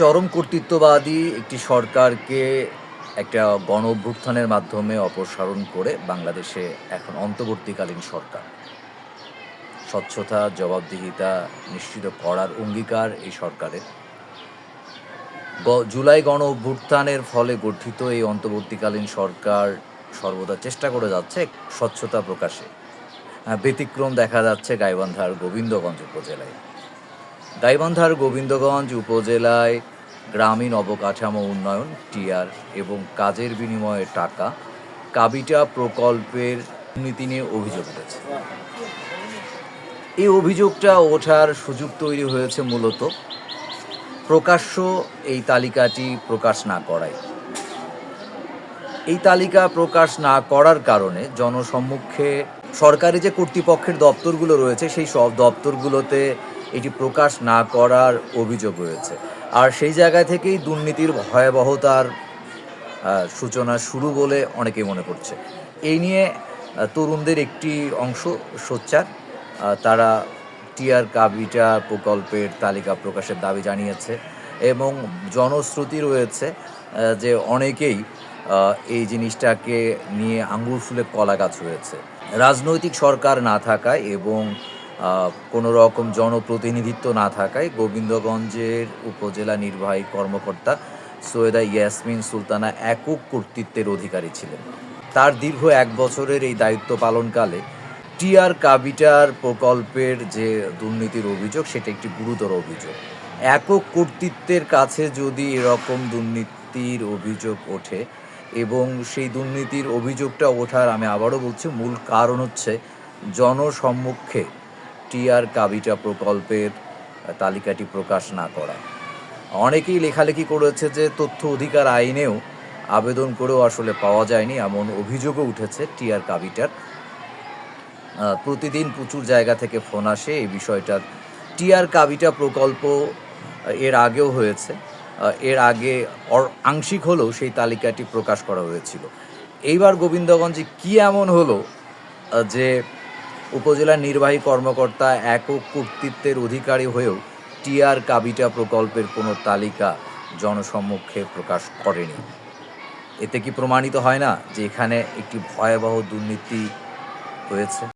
চরম কর্তৃত্ববাদী একটি সরকারকে একটা গণ অভ্যুত্থানের মাধ্যমে অপসারণ করে বাংলাদেশে এখন অন্তর্বর্তীকালীন সরকার। স্বচ্ছতা, জবাবদিহিতা নিশ্চিত করার অঙ্গীকার এই সরকারের। জুলাই গণ অভ্যুত্থানের ফলে গঠিত এই অন্তর্বর্তীকালীন সরকার সর্বদা চেষ্টা করে যাচ্ছে স্বচ্ছতা প্রকাশে। ব্যতিক্রম দেখা যাচ্ছে গাইবান্ধার গোবিন্দগঞ্জ উপজেলায়। গাইবান্ধার গোবিন্দগঞ্জ উপজেলায় গ্রামীণ অবকাঠামো উন্নয়ন, টিআর, এবং কাজের বিনিময়ে টাকা কাবিটা প্রকল্পের দুর্নীতি নিয়ে অভিযোগ উঠেছে। এই অভিযোগটা ওঠার সুযোগ তৈরি হয়েছে মূলত প্রকাশ্য এই তালিকাটি প্রকাশ না করায়। এই তালিকা প্রকাশ না করার কারণে জনসম্মুখে সরকারি যে কর্তৃপক্ষের দপ্তরগুলো রয়েছে, সেই সব দপ্তরগুলোতে এটি প্রকাশ না করার অভিযোগ রয়েছে। আর সেই জায়গা থেকেই দুর্নীতির ভয়াবহতার সূচনা শুরু বলে অনেকেই মনে করছে। এই নিয়ে তরুণদের একটি অংশ সোচ্চার। তারা টিআর কাবিটা প্রকল্পের তালিকা প্রকাশের দাবি জানিয়েছে এবং জনশ্রুতি রয়েছে যে অনেকেই এই জিনিসটাকে নিয়ে আঙ্গুর ফুলে কলা গাছ হয়েছে রাজনৈতিক সরকার না থাকায় এবং কোনো রকম জনপ্রতিনিধিত্ব না থাকায় গোবিন্দগঞ্জের উপজেলা নির্বাহী কর্মকর্তা সৈয়দা ইয়াসমিন সুলতানা একক কর্তৃত্বের অধিকারী ছিলেন। তার দীর্ঘ এক বছরের এই দায়িত্ব পালনকালে টিআর কাবিটার প্রকল্পের যে দুর্নীতির অভিযোগ, সেটা একটি গুরুতর অভিযোগ। একক কর্তৃত্বের কাছে যদি এরকম দুর্নীতির অভিযোগ ওঠে এবং সেই দুর্নীতির অভিযোগটা ওঠার, আমি আবারও বলছি, মূল কারণ হচ্ছে জনসম্মুখে টিআর কাবিটা প্রকল্পের তালিকাটি প্রকাশ না করা। অনেকেই লেখালেখি করেছে যে তথ্য অধিকার আইনেও আবেদন করেও আসলে পাওয়া যায়নি, এমন অভিযোগও উঠেছে টিআর কাবিটার। প্রতিদিন প্রচুর জায়গা থেকে ফোন আসে এই বিষয়টার। টিআর কাবিটা প্রকল্প এর আগেও হয়েছে। এর আগে আংশিক হলেও সেই তালিকাটি প্রকাশ করা হয়েছিল। এইবার গোবিন্দগঞ্জে কি এমন হলো যে উপজেলার নির্বাহী কর্মকর্তা একক কর্তৃত্বের অধিকারী হয়েও টিআর কাবিটা প্রকল্পের কোনো তালিকা জনসম্মুখে প্রকাশ করেনি। এতে কি প্রমাণিত হয় না যে এখানে একটি ভয়াবহ দুর্নীতি হয়েছে?